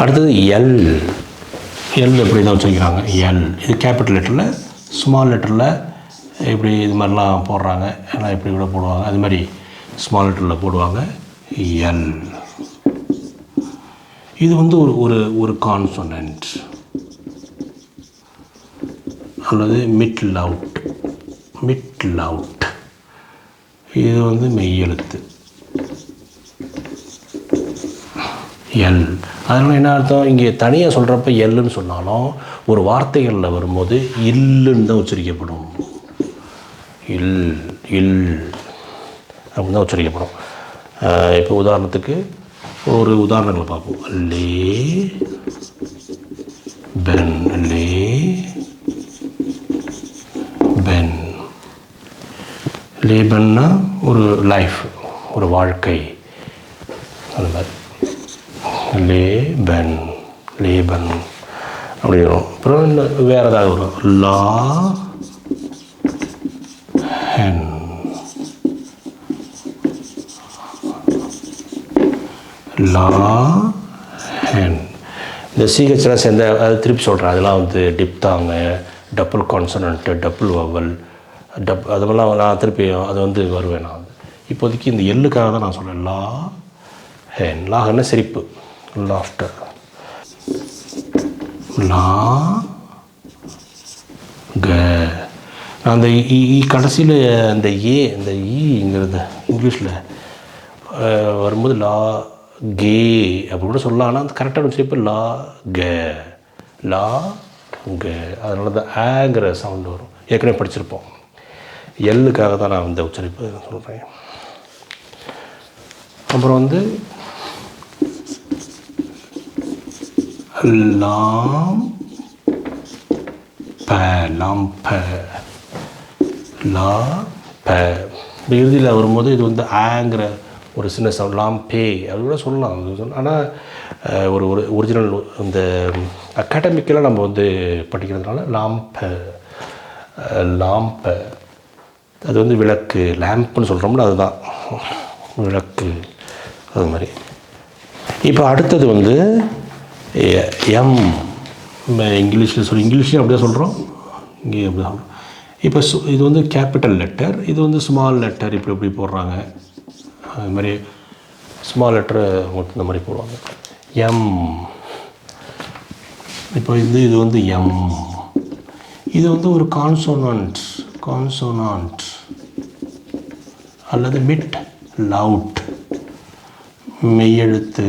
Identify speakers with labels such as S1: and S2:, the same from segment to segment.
S1: அடுத்தது L L எப்படி தான் வச்சுருக்கிறாங்க எல் இது கேபிட்டல் லெட்டரில் ஸ்மால் லெட்டரில் இப்படி இது மாதிரிலாம் போடுறாங்க? எல்லாம் இப்படி கூட போடுவாங்க. அது மாதிரி ஸ்மால் லெட்டரில் போடுவாங்க எல் இது வந்து ஒரு ஒரு ஒரு கான்சனன்ட் அல்லது மிட் லவுட் மிட் அவுட் இது வந்து மெய்யெழுத்து எல். அதனால் என்ன அர்த்தம்? இங்கே தனியாக சொல்கிறப்ப எல்லுன்னு சொன்னாலும் ஒரு வார்த்தைகளில் வரும்போது இல்லுன்னு தான் உச்சரிக்கப்படும். இல் இல் அப்படின்னு தான் உச்சரிக்கப்படும். இப்போ உதாரணத்துக்கு ஒரு உதாரணங்களை பார்ப்போம். லே பென் லே பென். லேபன்னா ஒரு லைஃப் ஒரு வாழ்க்கை. அந்த மாதிரி. லேபன் லேபன் அப்படி வரும். அப்புறம் என்ன வேறு ஏதாவது வரும். லா ஹென். லா ஹென். இந்த சிஹெச்லாம் சேர்ந்த அது திருப்பி சொல்கிறேன் அதெல்லாம் வந்து diphthong double consonant double vowel dub அதெல்லாம் நான் திருப்பி அது வந்து வருவேன் நான். வந்து இப்போதைக்கு இந்த எள்ளுக்காக தான் நான் சொல்கிறேன் லா ஹென். லாகன்னா சிரிப்பு. லாஃப்டர் லா க. நான் அந்த இ இ கடைசியில் அந்த ஏ அந்த ஈங்கிறது இங்கிலீஷில் வரும்போது லா கே அப்படி கூட சொல்லலாம். ஆனால் அந்த கரெக்டான உச்சரிப்பு லா க. லா க. அதனால தான் ஆங்கிற சவுண்டு வரும். ஏற்கனவே படிச்சிருப்போம். எல்லுக்காக தான் நான் இந்த உச்சரிப்பு சொல்கிறேன் அப்புறம் வந்து லாம் ப லாம் ப லா ப இறுதியில் வரும்போது இது வந்து ஆங்கிற ஒரு சின்ன சவுண்ட் லாம் பே அப்படி கூட சொல்லலாம் ஆனால் ஒரு ஒரு ஒரிஜினல் இந்த அகாடமிக்கெல்லாம் நம்ம வந்து படிக்கிறதுனால லாம்ப லாம்ப அது வந்து விளக்கு லேம்ப்னு சொல்கிறோம்ல அதுதான். விளக்கு அது மாதிரி. இப்போ அடுத்தது வந்து எம் இங்கிலீஷில் சொல்லி இங்கிலீஷ்லேயும் அப்படியே சொல்கிறோம் இங்கே அப்படி சொல்கிறோம் இப்போ சு இது வந்து கேபிட்டல் லெட்டர் இது வந்து ஸ்மால் லெட்டர் இப்படி இப்படி போடுறாங்க. அது மாதிரி ஸ்மால் லெட்டரை இந்த மாதிரி போடுவாங்க. எம் இப்போ இது இது வந்து எம் இது வந்து ஒரு கான்சோனன்ட் கான்சோனன்ட் அல்லது மிட் லவுட் மெய்யெழுத்து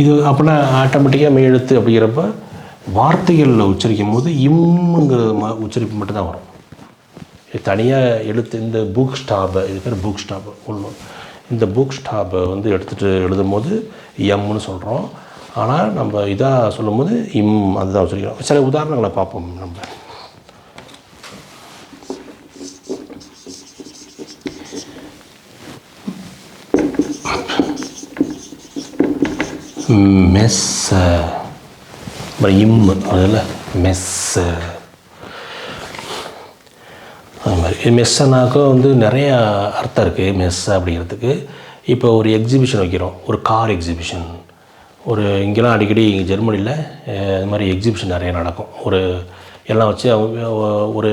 S1: இது அப்படின்னா ஆட்டோமேட்டிக்காக மெய்யெழுத்து அப்படிங்கிறப்ப வார்த்தைகளில் உச்சரிக்கும் போது இம்முங்கிற ம உச்சரிப்பு மட்டும்தான் வரும். இது தனியாக எழுத்து இந்த புக் ஸ்டாபை இது பேர் புக் ஸ்டாப் ஒன்று இந்த புக் ஸ்டாப்பை வந்து எடுத்துகிட்டு எழுதும்போது எம்னு சொல்கிறோம் ஆனால் நம்ம இதாக சொல்லும்போது இம் அதுதான் வச்சுருக்கிறோம் சில உதாரணங்களை பார்ப்போம் நம்ம. மெஸ்ஸ அப்புறம் இம் அதில் மெஸ்ஸ அது மாதிரி. மெஸ்ஸனாக்கும் வந்து நிறையா அர்த்தம் இருக்குது மெஸ் அப்படிங்கிறதுக்கு. இப்போ ஒரு எக்ஸிபிஷன் வைக்கிறோம் ஒரு கார் எக்ஸிபிஷன் ஒரு இங்கெல்லாம் அடிக்கடி இங்கே ஜெர்மனியில் இது மாதிரி எக்ஸிபிஷன் நிறைய நடக்கும். ஒரு எல்லாம் வச்சு அவங்க ஒரு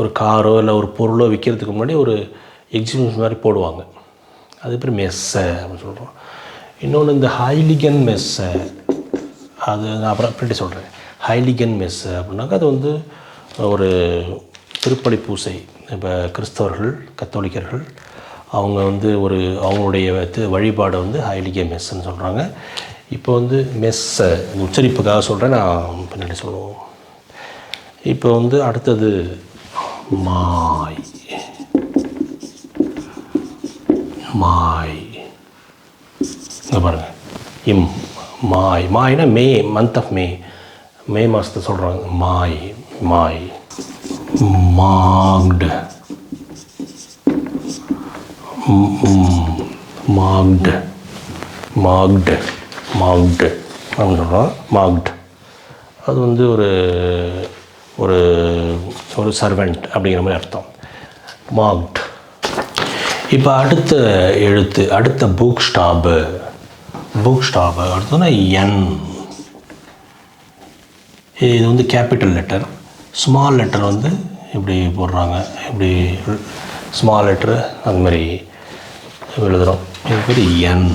S1: ஒரு காரோ இல்லை ஒரு பொருளோ விற்கிறதுக்கு முன்னாடி ஒரு எக்ஸிபிஷன் மாதிரி போடுவாங்க. அது பேர் மெஸ்ஸை அப்படின்னு சொல்கிறோம் இன்னொன்று இந்த ஹைலிகன் மெஸ்ஸை அது நான் அப்புறம் அப்படி சொல்கிறேன் ஹைலிகன் மெஸ்ஸு அப்படின்னாக்கா அது வந்து ஒரு திருப்பலி பூசை. இப்போ கிறிஸ்தவர்கள் கத்தோலிக்கர்கள் அவங்க வந்து ஒரு அவங்களுடைய வழிபாடை வந்து ஹைலிகே மெஸ்ஸுன்னு சொல்கிறாங்க இப்போ வந்து மெஸ்ஸை உச்சரிப்புக்காக சொல்கிறேன் நான் பின்னாடி சொல்லுவோம். இப்போ வந்து அடுத்தது மாய். மாய். இதை பாருங்கள் இம் மாய். மாய்னா மே மந்த் ஆஃப் மே மே மாதத்தை சொல்கிறாங்க மாய் மாய். மாக்டு மாக்டு மாக்டு மாக்டு அப்படின்னு சொல்கிறோம் மாக்டு அது வந்து ஒரு ஒரு ஒரு சர்வெண்ட் அப்படிங்கிற மாதிரி அர்த்தம். மாக்ட் இப்போ அடுத்த எழுத்து அடுத்த புக் ஸ்டாப்பு புக் அடுத்ததுன்னா அடுத்ததுனா என் இது வந்து கேபிட்டல் லெட்டர். ஸ்மால் லெட்டர் வந்து இப்படி போடுறாங்க. இப்படி ஸ்மால் லெட்ரு அந்த மாதிரி எழுதுகிறோம் இது பேர் என்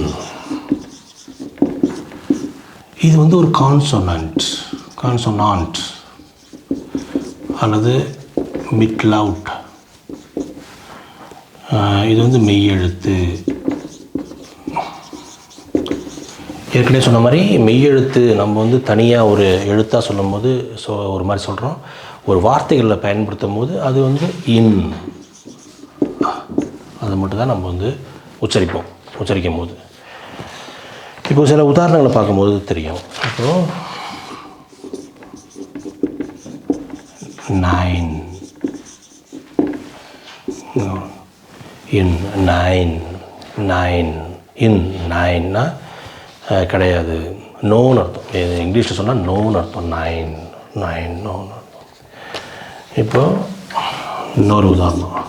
S1: இது வந்து ஒரு கான்சோனன்ட் கான்சோனான்ட் அல்லது மிட்லவுட் இது வந்து மெய்யெழுத்து ஏற்கனவே சொன்ன மாதிரி மெய்யெழுத்து நம்ம வந்து தனியாக ஒரு எழுத்தாக சொல்லும்போது ஸோ ஒரு மாதிரி சொல்கிறோம் ஒரு வார்த்தைகளில் பயன்படுத்தும் போது அது வந்து இன். அது மட்டும் தான் நம்ம வந்து உச்சரிப்போம் உச்சரிக்கும் போது. இப்போ சில உதாரணங்களை பார்க்கும்போது தெரியும். அப்புறம் nine. In nine nine in நைன்னா கிடையாது. நோன்னு அர்த்தம். இது இங்கிலீஷில் சொன்னால் நோன்னு அர்த்தம். நைன் நைன் நோன்னு அர்த்தம். இப்போ இன்னொரு உதாரணம்.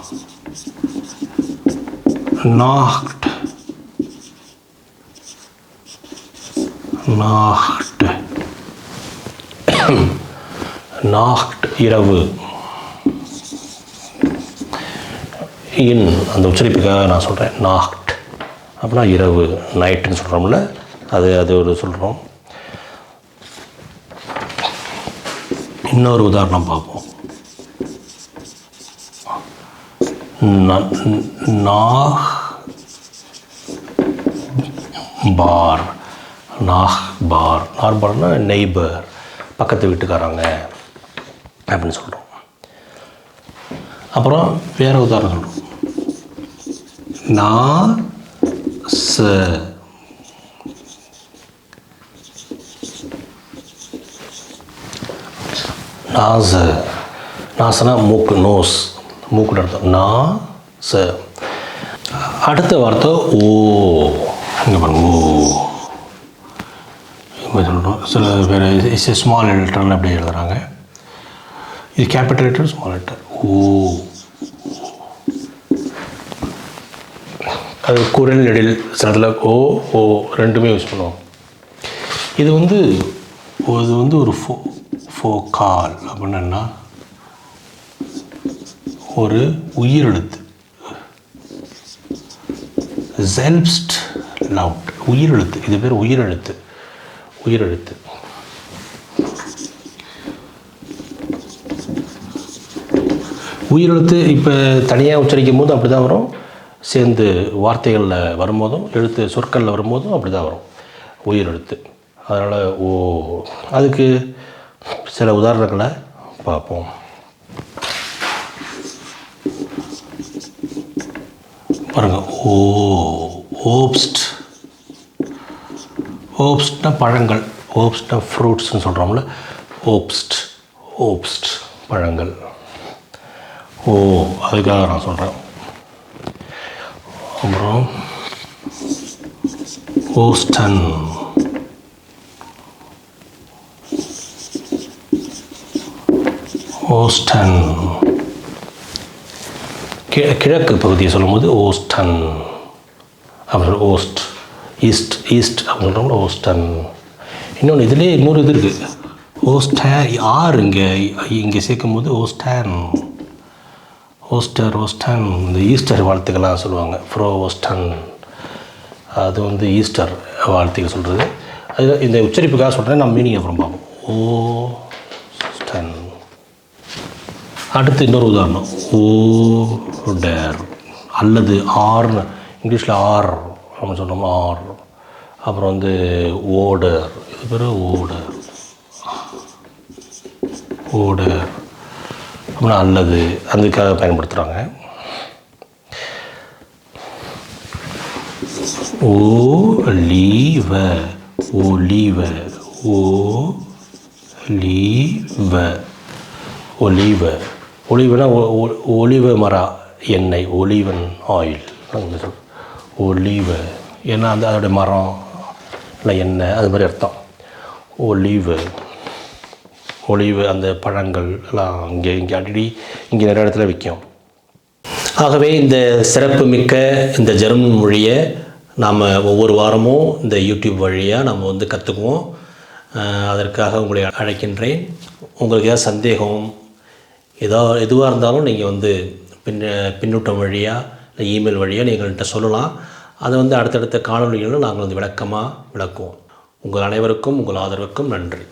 S1: நாக்ட் நாக்ட் நாக்ட் இரவு. இன் அந்த உச்சரிப்புக்காக நான் சொல்கிறேன் நாக்ட் அப்படின்னா இரவு. நைட்டுன்னு சொல்கிறோம்ல அது அது ஒரு சொல்கிறோம் இன்னொரு உதாரணம் பார்ப்போம். ந- நாஹ் பார். நாஹ் பார். நார் நெய்பர் பக்கத்து வீட்டுக்காரங்க அப்படின்னு சொல்கிறோம் அப்புறம் வேறு உதாரணம் சொல்கிறோம் நா ச நாச. நாசனா மூக்கு நோஸ். மூக்கு அர்த்தம் நா ச அடுத்த வார்த்தை ஓ. இங்கே பாருங்க ஓ. சொல்லணும். சொல்கிறோம் சில பேர் இஸ் ஸ்மால் லெட்டர்னு அப்படி எழுதுறாங்க. இது capital letter small letter O. அது குரல் எழில் சில ஓ ஓ ரெண்டுமே யூஸ் பண்ணுவோம். இது வந்து இது வந்து ஒரு ஃபோ ஃபோகால் அப்படின்னா ஒரு உயிரெழுத்து. செல்ப்ஸ்ட் லவுட் உயிரெழுத்து. இது பேர் உயிரெழுத்து. உயிரெழுத்து. உயிரெழுத்து இப்போ தனியாக உச்சரிக்கும் போது அப்படி தான் வரும். சேர்ந்து வார்த்தைகளில் வரும்போதும் எழுத்து சொற்களில் வரும்போதும் அப்படி தான் வரும். உயிரெழுத்து. அதனால் ஓ அதுக்கு சில உதாரணங்களை பார்ப்போம். பாருங்க ஓ ஓப்ஸ்ட். ஓப்ஸ்ட்னா பழங்கள் ஓப்ஸ்ட்னா ஃப்ரூட்ஸ்னு சொல்கிறோம்ல ஓப்ஸ்ட் ஓப்ஸ்ட் பழங்கள். ஓ அதுக்காக நான் சொல்கிறேன் அப்புறம் ஓஸ்டன். ஓஸ்டன். கி கிழக்கு பகுதியை சொல்லும்போது ஓஸ்டன். அப்புறம் ஓஸ்ட் ஈஸ்ட் ஈஸ்ட் அப்படின்னு ஓஸ்டன். இன்னொன்று இதுலேயே இன்னொரு இது இருக்குது ஓஸ்டே ஆர் இங்கே இங்கே சேர்க்கும்போது ஓஸ்டன். ஓஸ்டர் ஓஸ்டன். இந்த ஈஸ்டர் வாழ்த்துக்கள்லாம் சொல்லுவாங்க. ஃப்ரோ ஓஸ்டன். அது வந்து ஈஸ்டர் வாழ்த்துக்கள் சொல்கிறது அது இந்த உச்சரிப்புக்காக சொல்கிறேன் நான் மீனிங் அப்புறம் பார்ப்போம். ஓ ஸ்டன் அடுத்து இன்னொரு உதாரணம். ஓ டேர் அல்லது ஆர்னு இங்கிலீஷில் ஆர் நம்ம சொன்னோம்? ஆர். அப்புறம் வந்து ஓடர். இது பேர் ஓடர். ஓடர். அப்படின்னா அல்லது அதுக்காக பயன்படுத்துகிறாங்க ஓ லீவ. ஒலிவ ஓ லீவ. ஒலிவ ஒலிவனா ஒ- ஒ- எண்ணெய் ஒளிவன் ஆயில். அந்த சொல் ஏன்னா அந்த அதோடைய மரம் இல்லை எண்ணெய் அது மாதிரி அர்த்தம். ஒலிவு ஒளிவு அந்த பழங்கள் எல்லாம் இங்கே இங்கே அடிக்கடி இங்கே நிறைய இடத்துல விற்கும். ஆகவே இந்த சிறப்பு மிக்க இந்த ஜெர்மன் மொழியை நாம் ஒவ்வொரு வாரமும் இந்த யூடியூப் வழியாக நம்ம வந்து கற்றுக்குவோம் அதற்காக உங்களை அழைக்கின்றேன். உங்களுக்கு ஏதாவது சந்தேகம் ஏதோ எதுவாக இருந்தாலும் நீங்கள் வந்து பின் பின்னூட்டம் வழியாக இல்லை இமெயில் வழியாக நீங்கள் எங்கள்கிட்ட சொல்லலாம். அதை வந்து அடுத்தடுத்த காணொலிகளில் நாங்கள் வந்து விளக்கமாக விளக்குவோம். உங்கள் அனைவருக்கும் உங்கள் ஆதரவுக்கும் நன்றி.